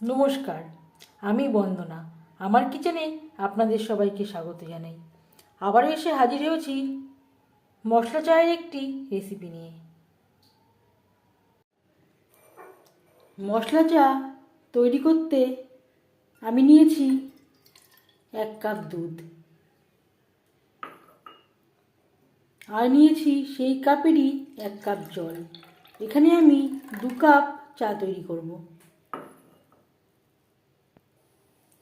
নমস্কার, আমি বন্দনা। আমার কিচেনে আপনাদের সবাইকে স্বাগত জানাই। আবার এসে হাজির হয়েছি মশলা চায়ের একটি রেসিপি নিয়ে। মশলা চা তৈরি করতে আমি নিয়েছি এক কাপ দুধ। আর নিয়েছি সেই কাপেরই এক কাপ জল। এখানে আমি দু কাপ চা তৈরি করব।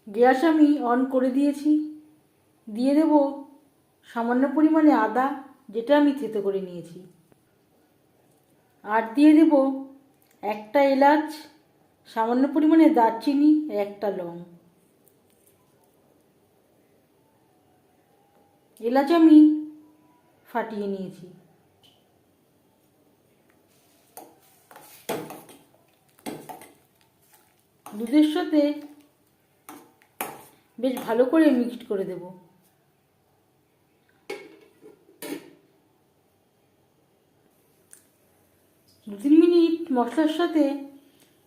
গ্যাস আমি অন করে দিয়েছি। দিয়ে দেব সামান্য পরিমাণে আদা, যেটা আমি থেতো করে নিয়েছি। আর দিয়ে দেব একটা এলাচ, সামান্য পরিমাণে দারচিনি একটা লং। এলাচ আমি ফাটিয়ে নিয়েছি। দুধের সাথে বেশ ভালো করে মিক্সড করে দেব। দু তিন মিনিট মশলার সাথে,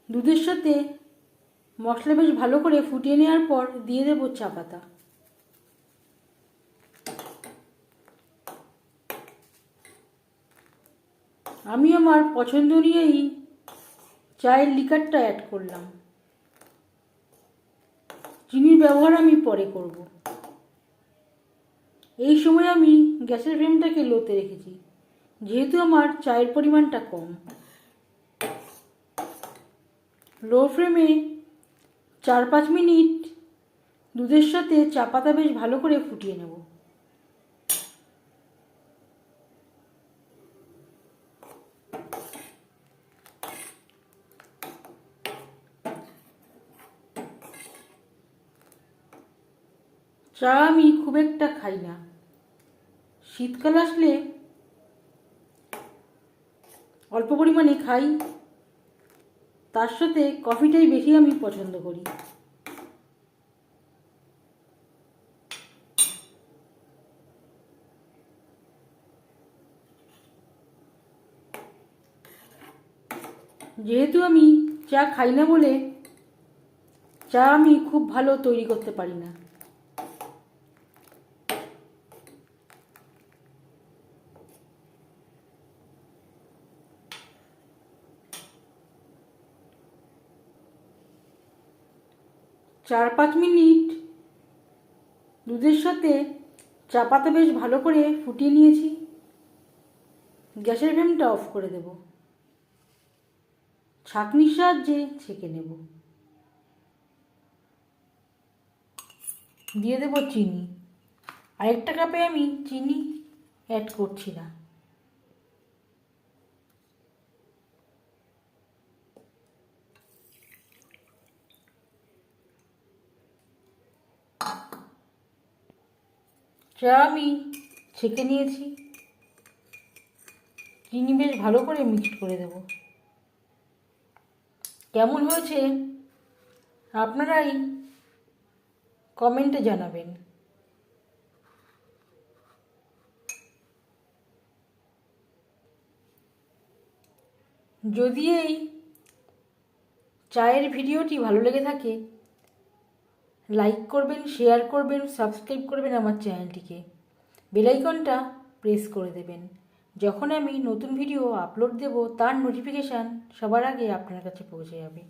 দুধের সাথে মশলা বেশ ভালো করে ফুটিয়ে নেওয়ার পর দিয়ে দেবো চা পাতা। আমি আমার পছন্দ অনুযায়ী চায়ের লিকারটা অ্যাড করলাম। চিনির ব্যবহার আমি পরে করব। এই সময় আমি গ্যাসের ফ্লেমটাকে লোতে রেখেছি। যেহেতু আমার চায়ের পরিমাণটা কম। লো ফ্লেমে চার পাঁচ মিনিট দুধের সাথে চা পাতা বেশ ভালো করে ফুটিয়ে নেব। চা আমি খুব একটা খাই না। শীতকাল আসলে অল্প পরিমাণে খাই। তার সাথে কফিটাই বেশি আমি পছন্দ করি। যেহেতু আমি চা খাই না বলে চা আমি খুব ভালো তৈরি করতে পারি না। চার পাঁচ মিনিট। দুধের সাথে চা পাতা বেশ ভালো করে ফুটিয়ে নিয়েছি। গ্যাসের ফ্লেমটা অফ করে দেব। ছাঁকনির সাহায্যে ছেঁকে নেব। দিয়ে দেব চিনি। আরেকটা কাপে আমি চিনি অ্যাড করছি না। চা আমি ছেঁকে নিয়েছি। চিনি বেশ ভালো করে মিক্সড করে দেব। কেমন হয়েছে? আপনারাই কমেন্টে জানাবেন। যদি এই চায়ের ভিডিওটি ভালো লেগে থাকে লাইক করবেন শেয়ার করবেন সাবস্ক্রাইব করবেন আমার চ্যানেলটিকে বেলাইকনটা প্রেস করে দেবেন। যখন আমি নতুন ভিডিও আপলোড দেব, তার নোটিফিকেশান সবার আগে আপনার কাছে পৌঁছে যাবে।